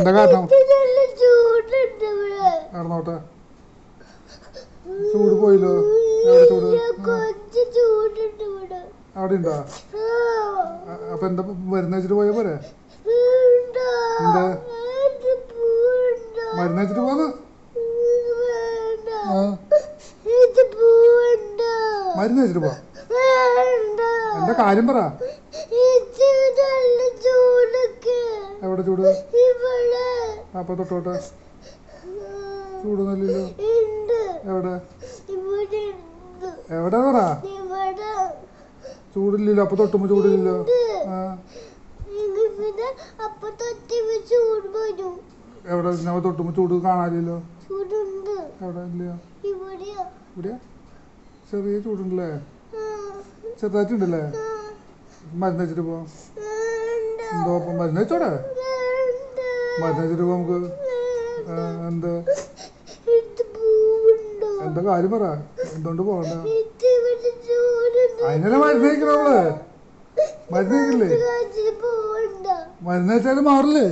എന്താ കാരണം? നടന്നോട്ടെ. ചൂട് പോയില്ലോ. ചൂട്? അവിടെ ഉണ്ടോ? അപ്പൊ എന്താ മരുന്ന് വെച്ചിട്ട് പോയാ പോരെ. എന്താ? മരുന്ന് വെച്ചിട്ട് പോന്ന്. മരുന്ന് വെച്ചിട്ട് പോ. എന്താ കാര്യം പറ. എവിടെ ചൂട്? അപ്പൊ തൊട്ടോട്ടെ ചൂടുന്നില്ലല്ലോ. എവിടെ? എവിടെ പറ? ചൂടില്ലല്ലോ അപ്പൊ തൊട്ടുമ്പോ ചൂടില്ലല്ലോ. എവിടെ? അപ്പൊ തൊട്ടുമ്പോ ചൂട് കാണാനില്ലല്ലോ. എവിടെ? ഇവിടെയാ. ചെറിയ ചൂടുണ്ടല്ലേ? ചെറുതായിട്ടുണ്ടല്ലേ? മരുന്ന് വെച്ചിട്ട് പോ. എന്തോ മരുന്ന് വെച്ചോടെ? മരുന്ന് വെച്ചിട്ട് നമുക്ക്. എന്ത്? എന്താ കാര്യം പറ? എന്തുകൊണ്ട് പോകണ്ട? അതിനല്ലേ മരുന്ന് കഴിക്കണം നമ്മൾ? മരുന്ന് കഴിക്കില്ലേ? മരുന്ന് വെച്ചാലും മാറില്ലേ?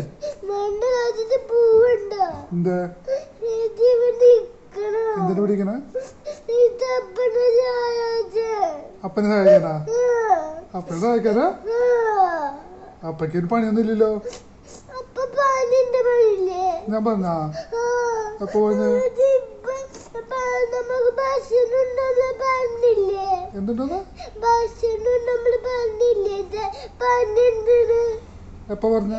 എന്താ? എന്തിനു പിടിക്കണേ അപ്പനെ സഹായിക്കാനാ അപ്പനെ സഹായിക്കാനാ അപ്പയ്ക്ക് ഒരു പണിയൊന്നും ഇല്ലല്ലോ അപ്പൊ പാലിന്റെ പണിയില്ലേ ഞാൻ പറഞ്ഞാ ആ അപ്പൊ പറഞ്ഞ് ഇതിപ്പോ പ- നമുക്ക് ഭക്ഷണമുണ്ടല്ലോ പറഞ്ഞില്ലേ എന്തുണ്ടെന്ന് ഭക്ഷണം നമ്മൾ പറഞ്ഞില്ലേ ഇത് പറഞ്ഞിട്ടുണ്ട് എപ്പോ പറഞ്ഞ?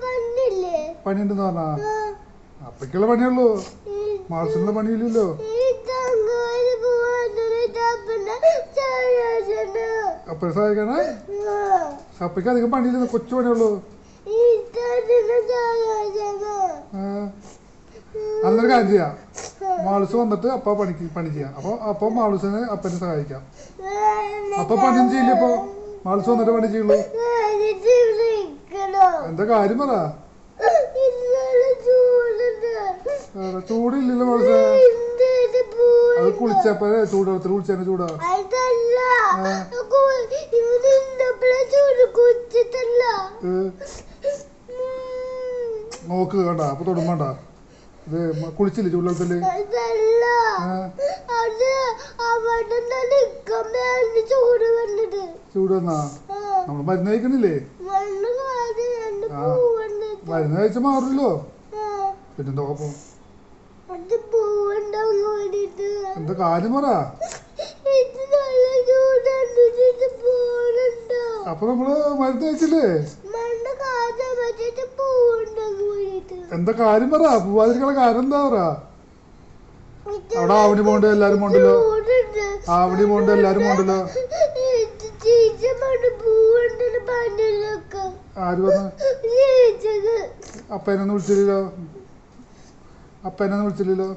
പറഞ്ഞില്ലേ? പണിയുണ്ടെന്ന് പറഞ്ഞാ? ആ. അപ്പയ്ക്കുള്ള പണിയുള്ളൂ. മാർസിനുള്ള പണിയില്ലല്ലോ. അപ്പഴ തങ്ങാൽ പോവാനൊരു തപ്പന ചായാച്ചന അപ്പനെ സഹായിക്കാനാ ആ അപ്പയ്ക്ക് അധികം പണിയില്ല കൊച്ചു പണിയുള്ളൂ. അന്നൊരു കാര്യം ചെയ്യാം. മാളുസ് വന്നിട്ട് അപ്പ പണിക്ക് പണി ചെയ്യാം. അപ്പൊ അപ്പൊ മാളുസിനെ അപ്പനെ സഹായിക്കാം. അപ്പൊ പണിയും ചെയ്യില്ല ഇപ്പൊ? മാളുസ് വന്നിട്ട് പണി ചെയ്യുള്ളൂ. എന്താ കാര്യം പറ. ചൂടില്ലല്ലോ മാളുസേ. അത് കുളിച്ചപ്പോ ചൂടാ. ഇവിടെ ഇന്നപ്പോഴെ ചൂട്. നോക്ക് കണ്ട അപ്പൊ തൊടുമ്പണ്ട ഇത് കുളിച്ചില്ല ചൂടുവെള്ളത്തിൽ മരുന്ന് കഴിക്കണില്ലേ. മരുന്ന് കഴിച്ച മാറില്ലോ പിന്നെന്താ കുഴപ്പം? എന്താ കാര്യം പറ. അപ്പൊ നമ്മൾ മരുന്ന് കഴിച്ചില്ലേ? എന്താ കാര്യം പറ? പോവാതിരിക്കാനുള്ള കാര്യം എന്താ പറ? അവിടെ ആവണി പോണ്ട് എല്ലാരും പോണ്ടല്ലോ ആവണി പോണ്ട് എല്ലാരും പോണ്ടല്ലോ ആര് പറഞ്ഞു? അപ്പ എന്നൊന്നും വിളിച്ചില്ലല്ലോ? അപ്പേനൊന്നും വിളിച്ചില്ലല്ലോ?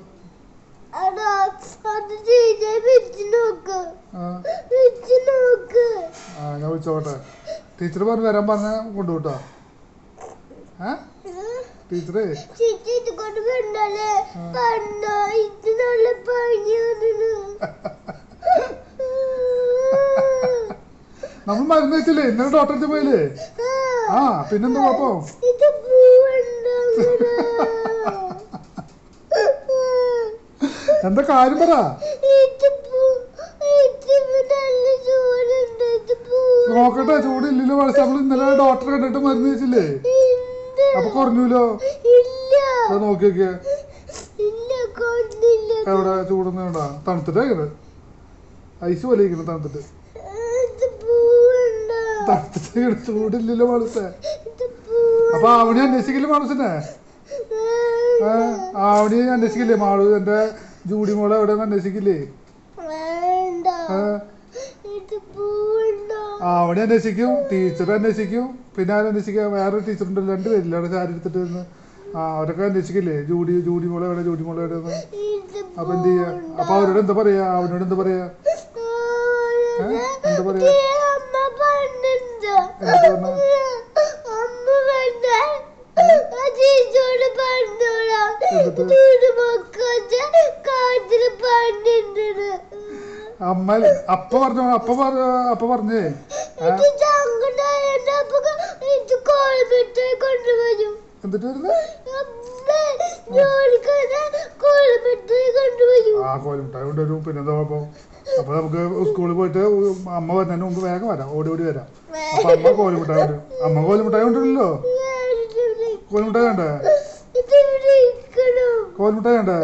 അത് നോക്ക്. ആ. വെച്ച് നോക്ക്. ആ ഞാൻ വിളിച്ചോട്ടെ. ടീച്ചർ പറഞ്ഞു വരാൻ പറഞ്ഞ കൊണ്ടുപോട്ടോ ഏ? ടീച്ചറേ. നമ്മൾ മരുന്ന് വെച്ചില്ലേ ഇന്നലെ ഡോക്ടർ പോയില്ലേ? ആ. പിന്നെന്താ കുഴപ്പം ഇത് പൂവുണ്ടോ എന്താ കാര്യം പറ? നോക്കട്ടെ ചൂടില്ലല്ലോ പക്ഷെ നമ്മൾ ഇന്നലെ ഡോക്ടറെ കണ്ടിട്ട് മരുന്ന് വെച്ചില്ലേ അപ്പൊ കുറഞ്ഞൂലോ? ഇല്ല. അത് നോക്കി നോക്കിയേ. എവിടെ ചൂടൊന്നും വേണ്ട തണുത്തിട്ട് ഇങ്ങനെ ഐസ് പോലെ ഇങ്ങനെ തണുത്തിട്ട്. ഇങ്ങനെ ചൂടില്ലല്ലോ മനസ്സേ. അപ്പൊ ആവണി അന്വേഷിക്കില്ലേ മനസ്സിനെ ആവണി അന്വേഷിക്കില്ലേ മാളു? എന്റെ ജൂഡി മോളെ എവിടെ അന്വേഷിക്കില്ലേ? ആ. അവിടെ അന്വേഷിക്കും. ടീച്ചർ അന്വേഷിക്കും. പിന്നെ ആരും അന്വേഷിക്കാം? വേറെ രണ്ടു പേരില്ല അവിടെ സാരി എടുത്തിട്ട് വരുന്നത് ആ അവരൊക്കെ അന്വേഷിക്കില്ലേ? ജൂഡി ജൂഡി മോളെ എവിടെ ജൂഡി മോളെ എവിടെ അപ്പൊ എന്ത് ചെയ്യാ? അപ്പൊ അവരോട് എന്താ പറയാ? അവനോട് എന്താ പറയാ? എന്താ പറയാ? എന്താ പറഞ്ഞ? എന്നിട്ട്? അമ്മ അപ്പ പറഞ്ഞു അപ്പ പറഞ്ഞു അപ്പ പറഞ്ഞേ. എന്നിട്ട് ആ കോലിമുട്ടായി കൊണ്ടുവരും. പിന്നെ എന്താ കുഴപ്പം അപ്പൊ നമുക്ക് സ്കൂളിൽ പോയിട്ട് അമ്മ വരുന്നതിന് മുമ്പ് വേഗം വരാം. ഓടി ഓടി വരാം. അപ്പൊ അമ്മ കോലിമുട്ടായി കൊണ്ടുവരും. അമ്മ കോലിമുട്ടായി കൊണ്ടുവരില്ലോ കോലിമുട്ടായി വേണ്ടേ കോലിമുട്ടായി വേണ്ടേ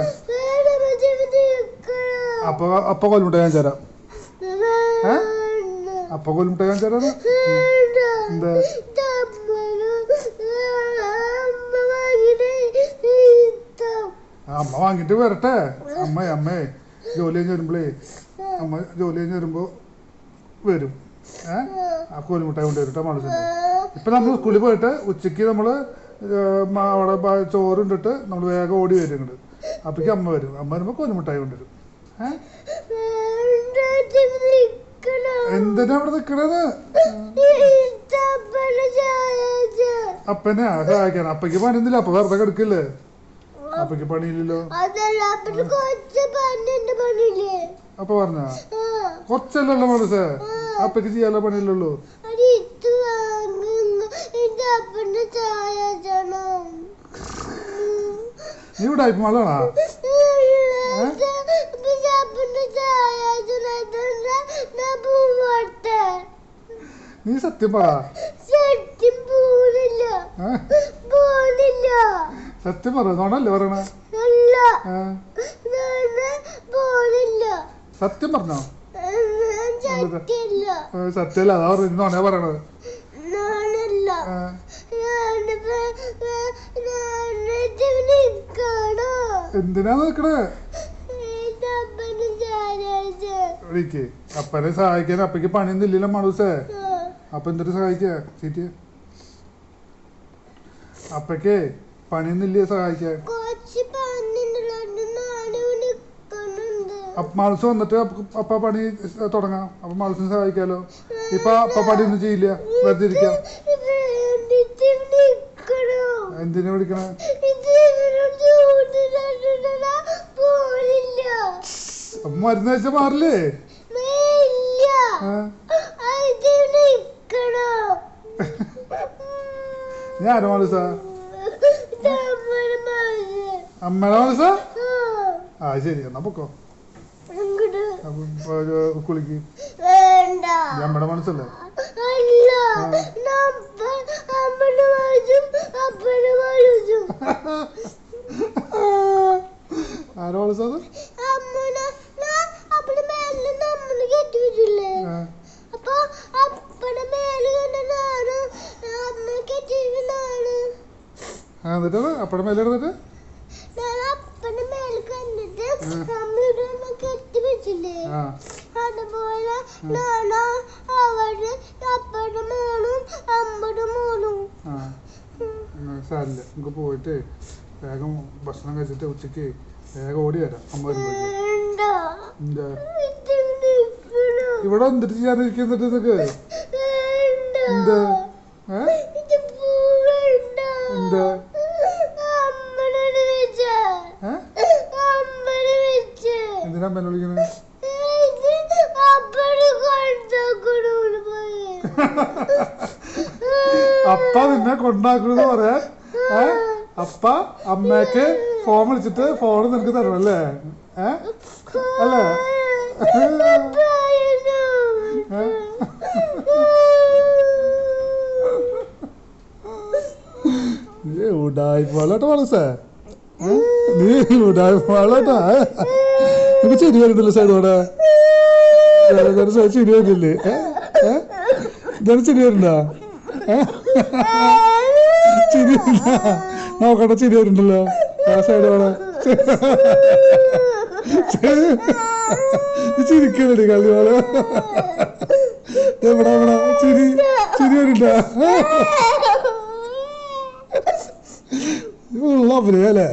അപ്പൊ അപ്പൊ കോലിമുട്ടായി ഞാൻ തരാം. അപ്പൊ മുട്ടാൻ ഞാൻ തരാം. എന്താ? ആ, അമ്മ വാങ്ങിട്ട് വരട്ടെ. അമ്മ അമ്മേ ജോലി കഴിഞ്ഞ് വരുമ്പോഴേ അമ്മ ജോലി കഴിഞ്ഞ് വരുമ്പോ വരും. ഏ? ആ കോലിമുട്ടായി കൊണ്ട് വരട്ടെ മനസ്സിൽ ഇപ്പൊ നമ്മൾ സ്കൂളിൽ പോയിട്ട് ഉച്ചയ്ക്ക് നമ്മൾ അവിടെ ചോറ് ഇട്ടിട്ട് നമ്മൾ വേഗം ഓടി വരും ഇങ്ങോട്ട് അപ്പേക്ക് അമ്മ വരും. അമ്മ വരുമ്പോ കോലിമുട്ടായി കൊണ്ടുവരും. ഏ എന്തിനാ അവിടെ നിക്കണത്? അപ്പനെ സഹായിക്കാൻ അപ്പക്ക് പണിയൊന്നുമില്ല. അപ്പൊ വെറുതെ കിടക്കില്ലേ? അപ്പക്ക് പണിയില്ലല്ലോ. അപ്പൊ പറഞ്ഞ? കൊച്ചല്ലോ മനസ്സേ? അപ്പക്ക് ചെയ്യാനുള്ള പണിയില്ലല്ലോ. നീ ഇവിടെ ആയിപ്പോളാണോ അപ്പന്റെ നീ സത്യം പറ. സത്യം പോണില്ല? പോണില്ല. സത്യം പറ. നോണല്ലേ പറയണ? അല്ല പോണില്ല. സത്യം പറഞ്ഞോ? സത്യല്ല. അതാ നോണേ പറയണത്. എന്തിനാ നോക്കണേ അപ്പനെ സഹായിക്കാൻ അപ്പക്ക് പണിയൊന്നും ഇല്ലല്ലോ മണൂസേ. അപ്പൊ എന്തിട്ട് സഹായിക്ക? ചേച്ചി അപ്പക്കേ പണിയൊന്നുമില്ലേ സഹായിക്ക സഹായിക്കാൻ അപ്പ വന്നിട്ട് അപ്പ- പണി തുടങ്ങാം. അപ്പൊ മത്സ്യം സഹായിക്കാലോ. ഇപ്പൊ അപ്പ ഒന്നും ചെയ്യില്ല. വെറുതെ ഇരിക്കാം. എന്തിനാ വിളിക്കണേ? മരുന്ന് വെച്ചാ മാറില്ലേ? ഇല്ല ഏ? ഇത് നിക്കണോ നമ്മുടെ മനസ്സ് അമ്മയുടെ മാൾസ ആ ശരി എന്നാ പൊക്കോ. കുളിക്ക്. അമ്മയുടെ മനസ്സല്ലേ? അമ്മയുടെ മനസ്സും അപ്പയുടെ മനസ്സും ആരോ മാൾസ അത് അമ്മനെ അപ്പയുടെ മേലെ നമ്മൾ കെട്ടിവെച്ചില്ലേ ഏ. അപ്പൊ അപ്പയുടെ മേലെ കണ്ടാണ് അമ്മ കെട്ടിയിരുന്നാണ് ആ, എന്നിട്ട് അപ്പടെ മേലെ എടുത്തിട്ട് ഞാൻ അപ്പന്റെ മേലെ കണ്ടിട്ട് അമ്മയുടെ അമ്മ അപ്പഴം മേലെ അതുപോലെ സാരില്ല. നമുക്ക് പോയിട്ട് വേഗം ഭക്ഷണം കഴിച്ചിട്ട് ഉച്ചയ്ക്ക് വേഗം ഓടി വരാം. അമ്മ ഇവിടെ എന്തിട്ട് ചെയ്യാനിരിക്കുന്നിട്ട് നിനക്ക്? വേണ്ട. എന്താ? ഏ ഇത് പോവേണ്ട എന്താ അമ്മനെ വെച്ച ഏ അമ്മനെ വെച്ച് എന്തിനാ അമ്മേനെ വിളിക്കണേ ഇത് അപ്പനെ കൊണ്ടോക്കണോട് പോയി അപ്പ നിന്നെ കൊണ്ടാക്കണെന്ന് പറയാൻ ഏ? അപ്പ അമ്മയ്ക്ക് ഫോൺ വിളിച്ചിട്ട് ഫോൺ നിനക്ക് തരണം അല്ലേ? ഏ? അല്ലേ? നീ ചിരി വരുന്നുണ്ടല്ലോ സൈഡോടെ ചിരി വരുന്നില്ലേ ചിരി വരുന്നുണ്ടോ? ഏ? ചിരി? നോക്കട്ടെ ചിരി വരുന്നുണ്ടല്ലോ. ആ ചിരിക്കലടി കളി കള്ളിയോൾ എവിടെ എവിടെ? ചിരി ചിരി വരുന്നുണ്ടോ ഉള്ള അല്ലേ?